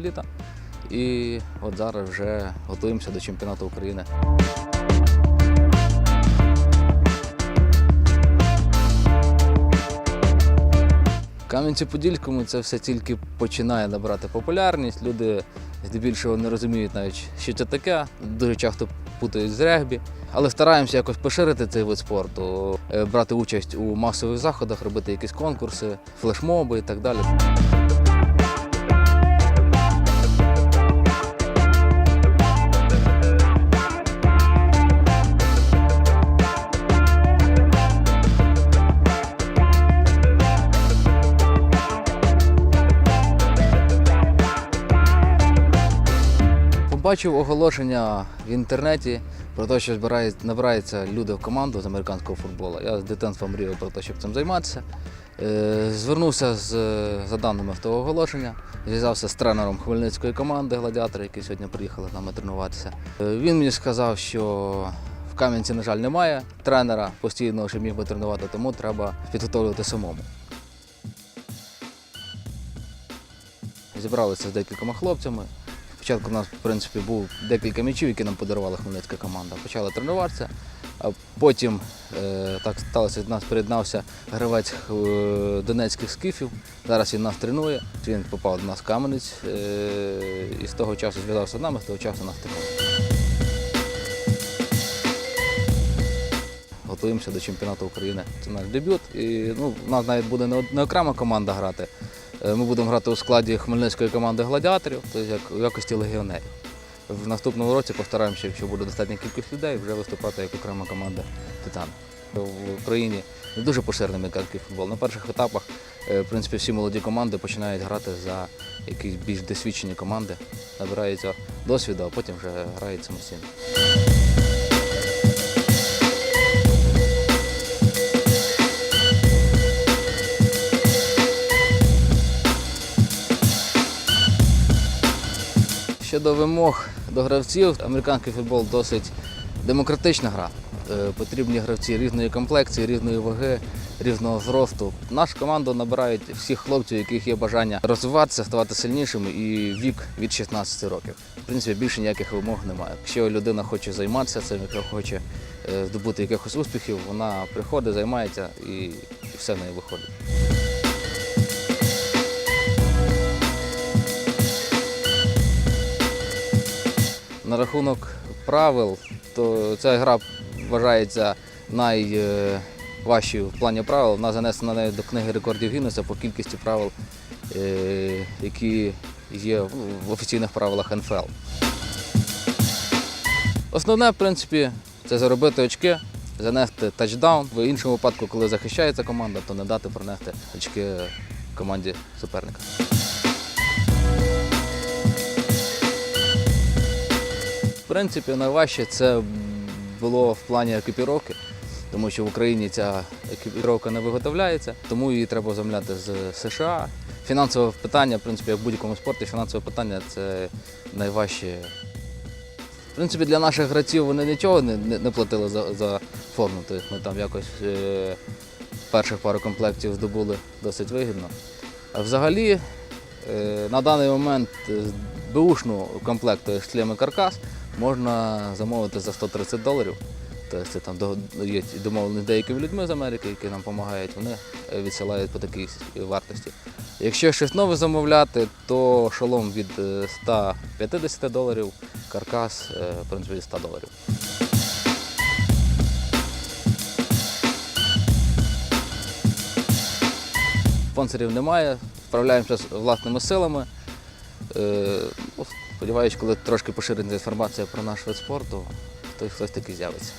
літа. І от зараз вже готуємося до чемпіонату України. Кам'янці-Подільському це все тільки починає набирати популярність. Люди здебільшого не розуміють навіть, що це таке. Дуже часто путають з регбі. Але стараємося якось поширити цей вид спорту, е, брати участь у масових заходах, робити якісь конкурси, флешмоби і так далі. Побачив оголошення в інтернеті про те, що набираються люди в команду з американського футболу. Я з дитинства мріяв про те, щоб цим займатися. Е, Звернувся з, за даними того оголошення, зв'язався з тренером хмельницької команди Гладіатори, які сьогодні приїхали з нами тренуватися. Е, Він мені сказав, що в Кам'янці, на жаль, немає тренера постійного, що міг би тренувати, тому треба підготовлювати самому. Зібралися з декількома хлопцями. Спочатку у нас, в принципі, був декілька м'ячів, які нам подарувала хмельницька команда. Почали тренуватися, а потім е, так сталося, до нас приєднався гравець е, донецьких скіфів. Зараз він нас тренує. Він попав до нас в Кам'янець е, і з того часу зв'язався з нами, з того часу нас тренує. Готуємося до чемпіонату України. Це наш дебют. І ну, у нас навіть буде не окрема команда грати. Е, Ми будемо грати у складі хмельницької команди гладіаторів, тобто як у якості легіонерів. В наступному році постараємося, якщо буде достатня кількість людей, вже виступати як окрема команда Титан. В Україні не дуже поширений американський футбол. На перших етапах е, в принципі, всі молоді команди починають грати за якісь більш досвідчені команди, набираються досвіду, а потім вже грають самостійно. Щодо вимог до гравців, американський футбол досить демократична гра. Е, Потрібні гравці різної комплекції, різної ваги, різного зросту. Нашу команду набирають всіх хлопців, яких є бажання розвиватися, ставати сильнішими, і вік від 16 років. В принципі, більше ніяких вимог немає. Якщо людина хоче займатися цим, якщо хоче е, здобути якихось успіхів, вона приходить, займається і, і все в неї виходить. На рахунок правил, то ця гра вважається найважчою в плані правил. Вона занесена навіть до книги рекордів Гіннеса по кількості правил, е, які є в офіційних правилах НФЛ. Основне, в принципі, це заробити очки, занести тачдаун. В іншому випадку, коли захищається команда, то не дати пронести очки команді суперника. Принципі, найважче це було в плані екіпіровки, тому що в Україні ця екіпіровка не виготовляється, тому її треба замовляти з США. Фінансове питання, в принципі, як в будь-якому спорті, фінансове питання це найважче. В принципі, для наших гравців вони нічого не, не, платили за, за форму. Тобто ми там якось е, перших пару комплектів здобули досить вигідно. А взагалі, е, на даний момент е, беушну комплект, тобто шлем і каркас, можна замовити за 130 доларів. Тобто там є домовленість з деякими людьми з Америки, які нам допомагають, вони е, відсилають по такій вартості. Якщо щось нове замовляти, то шолом від е, 150 доларів, каркас е, в принципі від 100 доларів. Спонсорів немає, справляємося з власними силами. Сподіваюсь, коли трошки пошириться інформація про наш вид спорту, то хтось таки з'явиться.